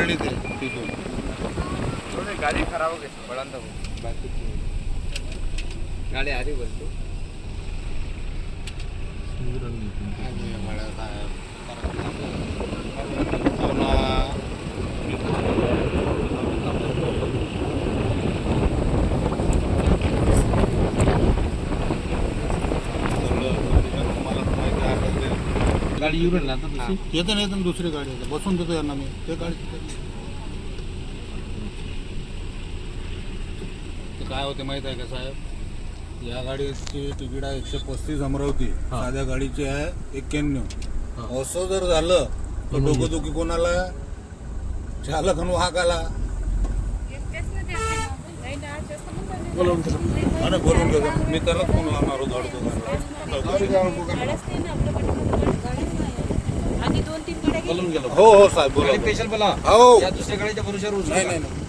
वळली ते तिथून गाडी खराब हो गई बड़ांदा गाडी आधी गाडी येऊन राहिली आता दुसरी येतं नाही येतं दुसरी गाडी येते. बसून देतो यांना मी. ते गाडी ते काय होते माहीत आहे का साहेब? या गाडीची तिकीट आहे एकशे पस्तीस अमरावती. साध्या गाडीची आहे एक्क्याण्णव. असं जर झालं तर डोकंदुखी कोणाला? चालक आणि वाहकाला आणि बोलून घेतो मी त्यालाच फोन लावणार होतो अडचण गाड्या गेल्या. हो हो साहेब बोला स्पेशल बोला हो या दुसऱ्या गाडीच्या भरोशावर नाही नाही.